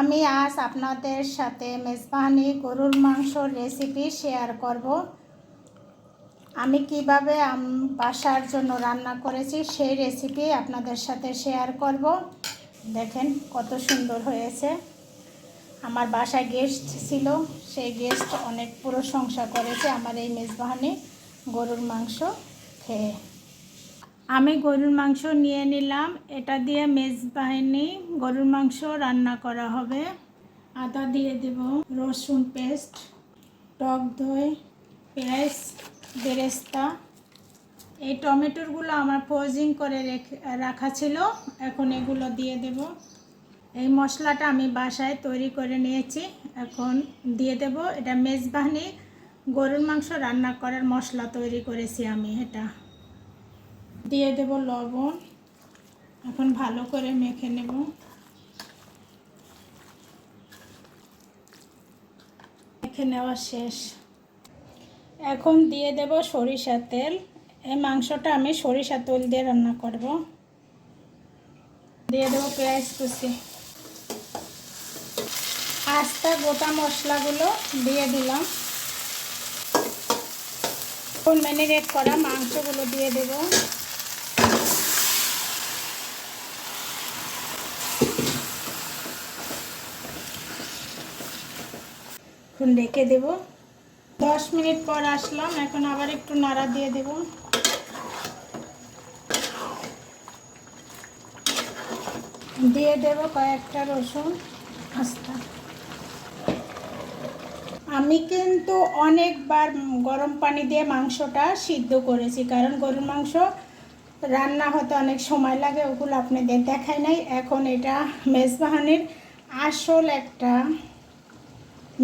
আমি আজ আপনাদের সাথে মেজবানি গরুর মাংসর রেসিপি শেয়ার করব। আমি কীভাবে বাসার জন্য রান্না করেছি সেই রেসিপি আপনাদের সাথে শেয়ার করব। দেখেন কত সুন্দর হয়েছে। আমার বাসায় গেস্ট ছিল, সেই গেস্ট অনেক প্রশংসা করেছে আমার এই মেজবাহানি গরুর মাংস খেয়ে। আমি গরুর মাংস নিয়ে নিলাম। এটা দিয়ে মেজবাহিনী গরুর মাংস রান্না করা হবে। আদা দিয়ে দেব রসুন পেস্ট, টক দই, পেঁয়াজ, বেরেস্তা। এই টমেটোরগুলো আমার ফ্রোজিং করে রেখে, রাখা ছিল। এখন এগুলো দিয়ে দেব। এই মশলাটা আমি বাসায় তৈরি করে নিয়েছি। এখন দিয়ে দেব। এটা মেজবাহিনী গরুর মাংস রান্না করার মশলা তৈরি করেছি আমি এটা। দিয়ে দেব লবণ। এখন ভালো করে মেখে নেব। মেখে নেওয়া শেষ। এখন দিয়ে দেব সরিষার তেল। এই মাংসটা আমি সরিষার তেল দিয়ে রান্না করব। দিয়ে দেবো পেঁয়াজ কুচি। আস্তা গোটা মশলাগুলো দিয়ে দিলাম। ম্যারিনেট করা মাংসগুলো দিয়ে দেবো। এখন রেখে দেব। দশ মিনিট পর আসলাম, এখন আবার একটু নাড়া দিয়ে দেব। দিয়ে দেব কয়েকটা রসুন আস্তা। আমি কিন্তু অনেকবার গরম পানি দিয়ে মাংসটা সিদ্ধ করেছি, কারণ গরুর মাংস রান্না হতে অনেক সময় লাগে, ওগুলো আপনাদের দেখায় নাই। এখন এটা মেজবাহানির আসল একটা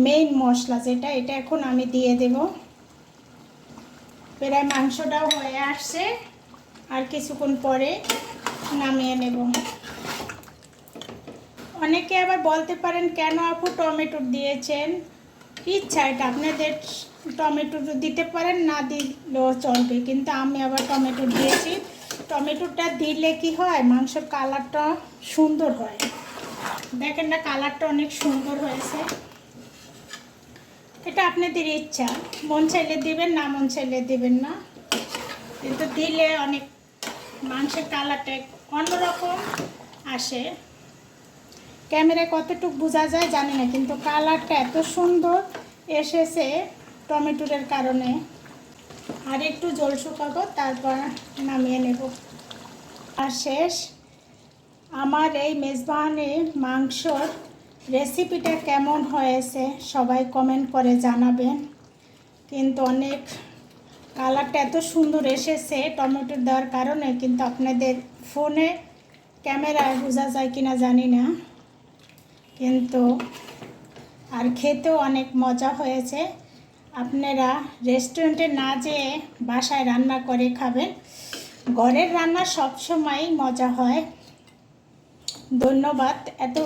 মেইন মশলা যেটা, এটা এখন আমি দিয়ে দেব। প্রায় মাংসটাও হয়ে আসছে, আর কিছুক্ষণ পরে নামিয়ে নেব। অনেকে আবার বলতে পারেন, কেন আপু টমেটো দিয়েছেন? ইচ্ছা, এটা আপনাদের টমেটো দিতে পারেন, না দিলেও চলবে। কিন্তু আমি আবার টমেটো দিয়েছি। টমেটোটা দিলে কি হয়? মাংসের কালারটা সুন্দর হয়। দেখেন না, কালারটা অনেক সুন্দর হয়েছে। এটা আপনাদের ইচ্ছা। মন চাইলে দেবেন, না মন চাইলে দেবেন না। কিন্তু দিলে অনেক মাংসের কালারটা অন্যরকম আসে। ক্যামেরায় কতটুকু বোঝা যায় জানি না, কিন্তু কালারটা এত সুন্দর এসেছে টমেটোরের কারণে। আর একটু জল শুকাবো, তারপর নামিয়ে নেব। আর শেষ, আমার এই মেজবাহানি মাংসর রেসিপিটা কেমন হয়েছে সবাই কমেন্ট করে জানাবেন। কিন্তু অনেক কালারটা এত সুন্দর এসেছে টমেটো দেওয়ার কারণে, কিন্তু আপনাদের ফোনে, ক্যামেরায় বোঝা যায় কিনা জানি না। কিন্তু আর খেতেও অনেক মজা হয়েছে। আপনারা রেস্টুরেন্টে না যেয়ে বাসায় রান্না করে খাবেন। ঘরের রান্না সবসময় মজা হয়। ধন্যবাদ এত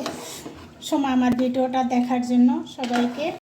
সময় আমার ভিডিওটা দেখার জন্য সবাইকে।